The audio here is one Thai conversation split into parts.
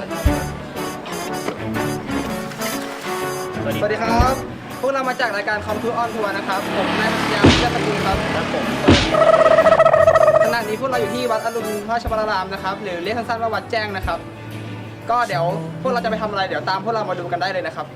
สวัสดีสวัสดีครับ พวกเรามาจากรายการคอมทูออนทัวร์นะครับ ผมนายพัทยาวิทยาตระกูลครับครับผมขณะนี้พวกเราอยู่ที่วัดอรุณราชวรารามนะครับ หรือเรียกสั้นๆว่าวัดแจ้งนะครับ ก็เดี๋ยวพวกเราจะไปทำอะไรเดี๋ยวตามพวกเรามาดูกันได้เลยนะครับ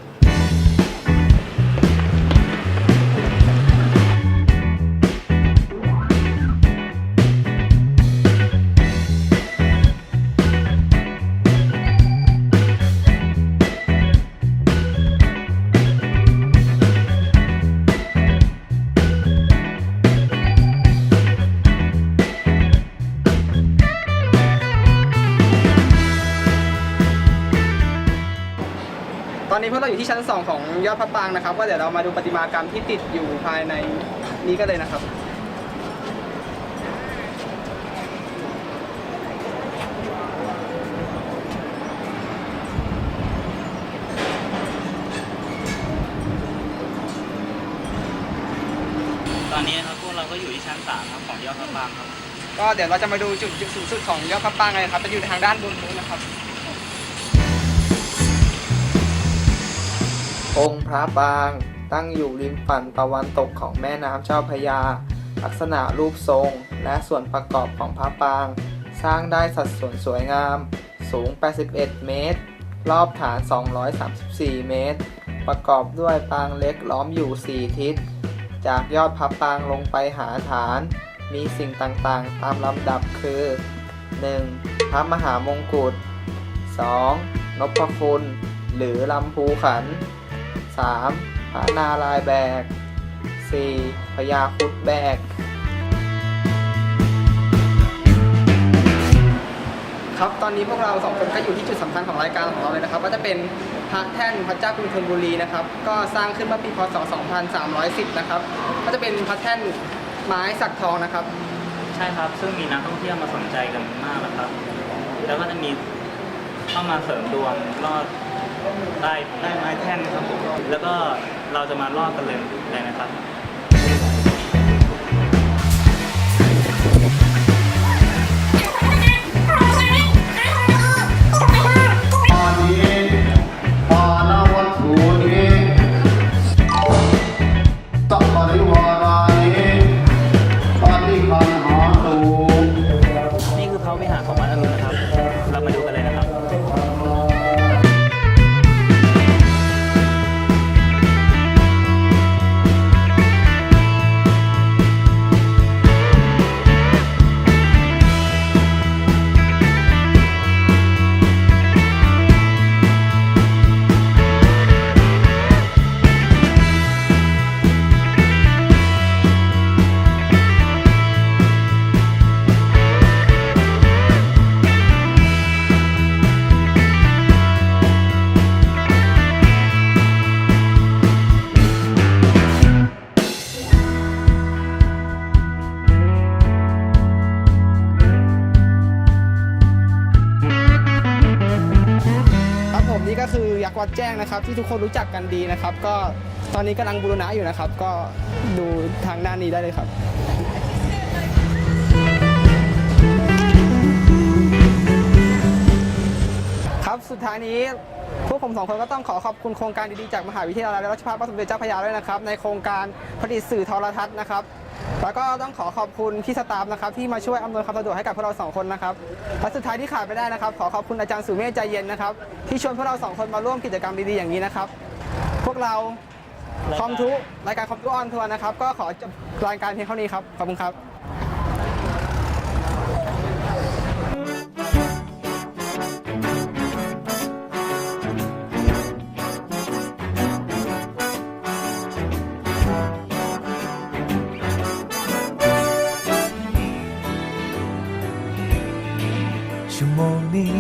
นนี้พวกเราอยู่ที่ชั้น 2 ของยอดพระปรางนะครับ ก็เดี๋ยวเรามาดูประติมากรรมที่ติดอยู่ภายในนี้กันเลยนะครับ ตอนนี้นะครับพวกเราก็อยู่ที่ชั้นสามครับของยอดพระปรางครับ ก็เดี๋ยวเราจะมาดูจุดจุดสูงสุดของยอดพระปรางกันนะครับจะอยู่ทางด้านบนนู้นนะครับ องค์พระปาง ตั้งอยู่ริมฝั่งตะวันตกของแม่น้ำเจ้าพระยา ลักษณะรูปทรง และส่วนประกอบของพระปาง สร้างได้สัดส่วนสวยงาม สูง 81 เมตร รอบฐาน 234 เมตร ประกอบด้วยปางเล็กล้อมอยู่ 4 ทิศ จากยอดพระปางลงไปหาฐาน มีสิ่งต่างๆ ตามลำดับคือ 1. พระมหามงกุฎ 2. นพคุณหรือลำพูขัน 3. พระนารายแบก 4. พญาครุดแบกครับตอนนี้พวกเราสองคนก็อยู่ที่จุดสำคัญของรายการของเราเลยนะครับ ก็จะเป็นพระแท่นพระเจ้ากรุงธนบุรีนะครับ ก็สร้างขึ้นเมื่อปีพศ 2310 นะครับ ก็จะเป็นพระแท่นไม้สักทองนะครับ ใช่ครับ ซึ่งมีนักท่องเที่ยวมาสนใจกันมากนะครับ แล้วก็จะมีเข้ามาเสริมดวงรอด ได้ได้ไม้แท่นครับผมแล้วก็เราจะมาลอดกันเลยเลยนะครับ ยักษ์วัดแจ้งนะครับ ที่ทุกคนรู้จักกันดีนะครับ ก็ตอนนี้กำลังบูรณะอยู่นะครับ ก็ดูทางด้านนี้ได้เลยครับครับสุดท้ายนี้พวกผมสองคนก็ต้องขอขอบคุณโครงการดีๆจากมหาวิทยาลัยราชภัฏพระสมเด็จเจ้าพระยาด้วยนะครับ ในโครงการผลิตสื่อโทรทัศน์นะครับ แล้วก็ต้องขอขอบคุณพี่สตาฟนะครับที่มาช่วยอำนวยความสะดวกให้กับพวกเราสองคนนะครับและสุดท้ายที่ขาดไม่ได้นะครับ ขอขอบคุณอาจารย์สุเมธใจเย็นนะครับ ที่ชวนพวกเราสองคนมาร่วมกิจกรรมดีๆอย่างนี้นะครับ พวกเราคอมทุรายการคอมทุออนทัวร์นะครับ ก็ขอจบรายการเพียงเท่านี้ครับขอบคุณครับ ชั่วโมงนี้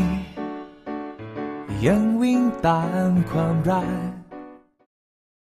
ยังวิ่งตามความรัก